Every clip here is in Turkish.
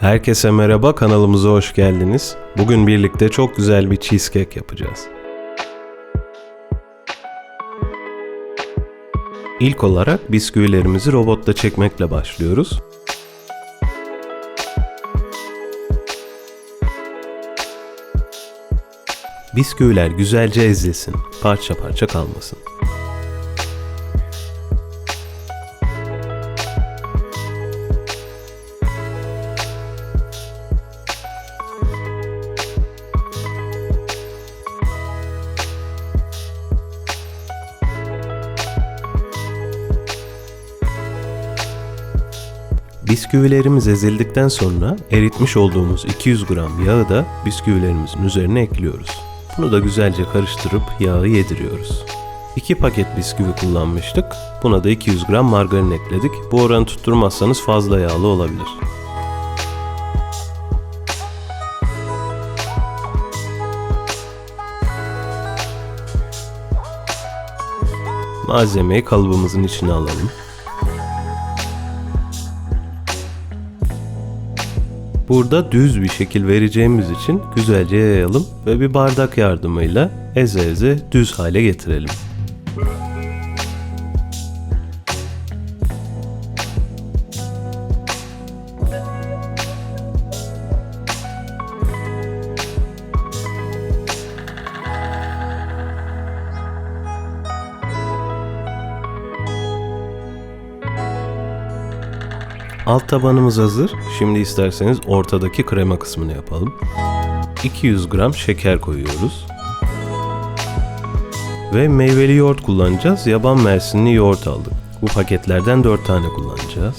Herkese merhaba, kanalımıza hoş geldiniz. Bugün birlikte çok güzel bir cheesecake yapacağız. İlk olarak bisküvilerimizi robotta çekmekle başlıyoruz. Bisküviler güzelce ezilsin, parça parça kalmasın. Bisküvilerimiz ezildikten sonra eritmiş olduğumuz 200 gram yağı da bisküvilerimizin üzerine ekliyoruz. Bunu da güzelce karıştırıp yağı yediriyoruz. 2 paket bisküvi kullanmıştık. Buna da 200 gram margarin ekledik. Bu oranı tutturmazsanız fazla yağlı olabilir. Malzemeyi kalıbımızın içine alalım. Burada düz bir şekil vereceğimiz için güzelce yayalım ve bir bardak yardımıyla eze eze düz hale getirelim. Alt tabanımız hazır. Şimdi isterseniz ortadaki krema kısmını yapalım. 200 gram şeker koyuyoruz. Ve meyveli yoğurt kullanacağız. Yaban mersinli yoğurt aldık. Bu paketlerden 4 tane kullanacağız.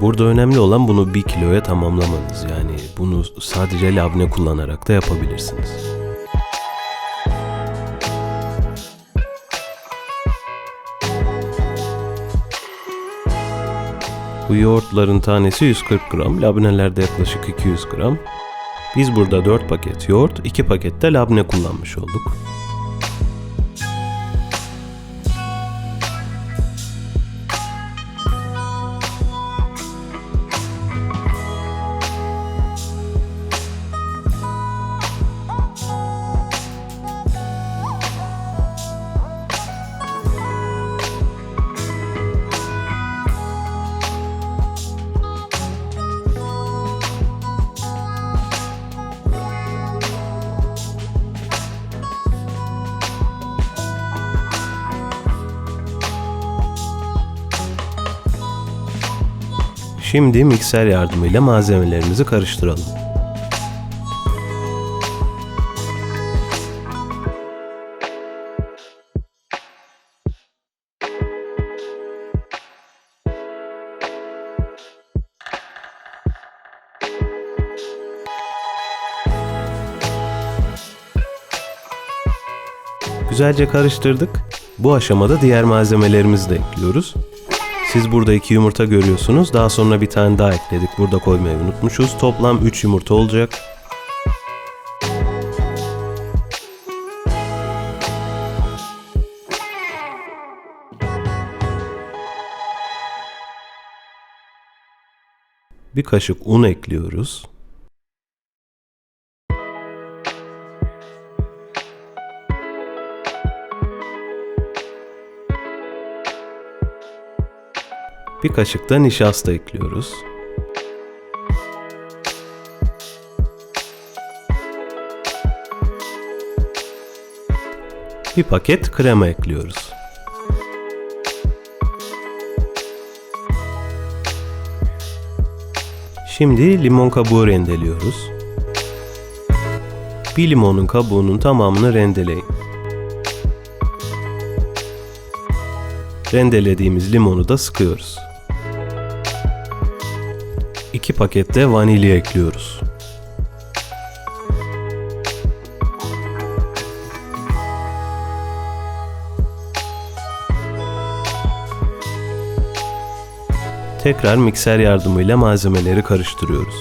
Burada önemli olan bunu 1 kiloya tamamlamanız. Yani bunu sadece labne kullanarak da yapabilirsiniz. Bu yoğurtların tanesi 140 gram, labnelerde yaklaşık 200 gram. Biz burada 4 paket yoğurt, 2 paket de labne kullanmış olduk. Şimdi mikser yardımıyla malzemelerimizi karıştıralım. Güzelce karıştırdık. Bu aşamada diğer malzemelerimizi de ekliyoruz. Siz burada iki yumurta görüyorsunuz. Daha sonra bir tane daha ekledik. Burada koymayı unutmuşuz. Toplam 3 yumurta olacak. Bir kaşık un ekliyoruz. Bir kaşık da nişasta ekliyoruz. Bir paket krema ekliyoruz. Şimdi limon kabuğu rendeliyoruz. Bir limonun kabuğunun tamamını rendeleyin. Rendelediğimiz limonu da sıkıyoruz. 2 paket de vanilya ekliyoruz. Tekrar mikser yardımıyla malzemeleri karıştırıyoruz.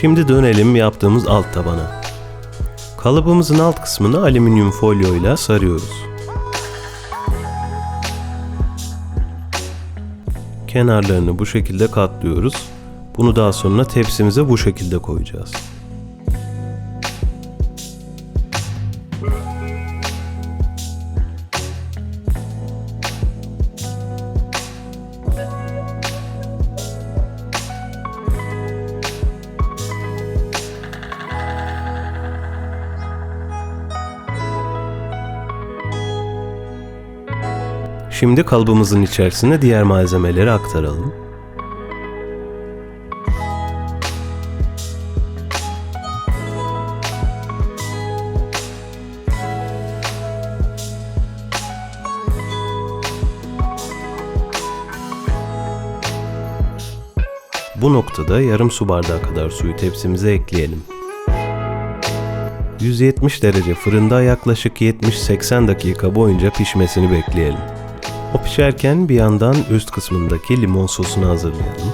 Şimdi dönelim yaptığımız alt tabana. Kalıbımızın alt kısmını alüminyum folyoyla sarıyoruz. Kenarlarını bu şekilde katlıyoruz. Bunu daha sonra tepsimize bu şekilde koyacağız. Şimdi kalıbımızın içerisine diğer malzemeleri aktaralım. Bu noktada yarım su bardağı kadar suyu tepsimize ekleyelim. 170 derece fırında yaklaşık 70-80 dakika boyunca pişmesini bekleyelim. O pişerken bir yandan üst kısmındaki limon sosunu hazırlayalım.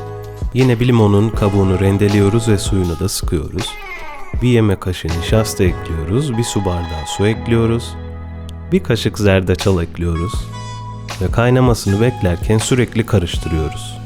Yine bir limonun kabuğunu rendeliyoruz ve suyunu da sıkıyoruz. Bir yemek kaşığı nişasta ekliyoruz, bir su bardağı su ekliyoruz. Bir kaşık zerdeçal ekliyoruz. Ve kaynamasını beklerken sürekli karıştırıyoruz.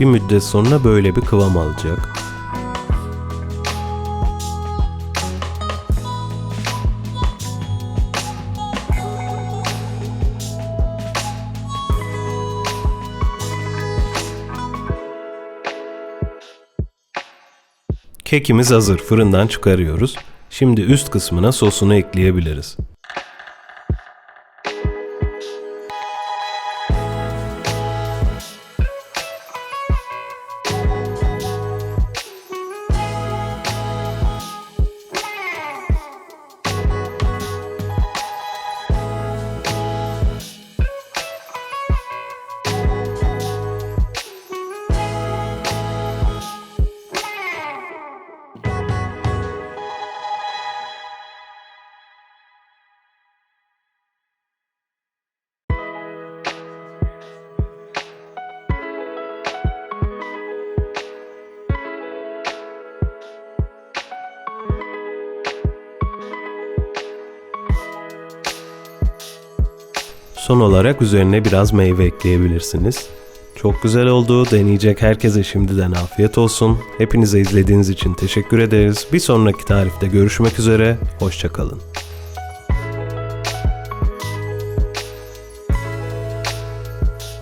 Bir müddet sonra böyle bir kıvam alacak. Kekimiz hazır. Fırından çıkarıyoruz. Şimdi üst kısmına sosunu ekleyebiliriz. Son olarak üzerine biraz meyve ekleyebilirsiniz. Çok güzel oldu. Deneyecek herkese şimdiden afiyet olsun. Hepinize izlediğiniz için teşekkür ederiz. Bir sonraki tarifte görüşmek üzere. Hoşçakalın.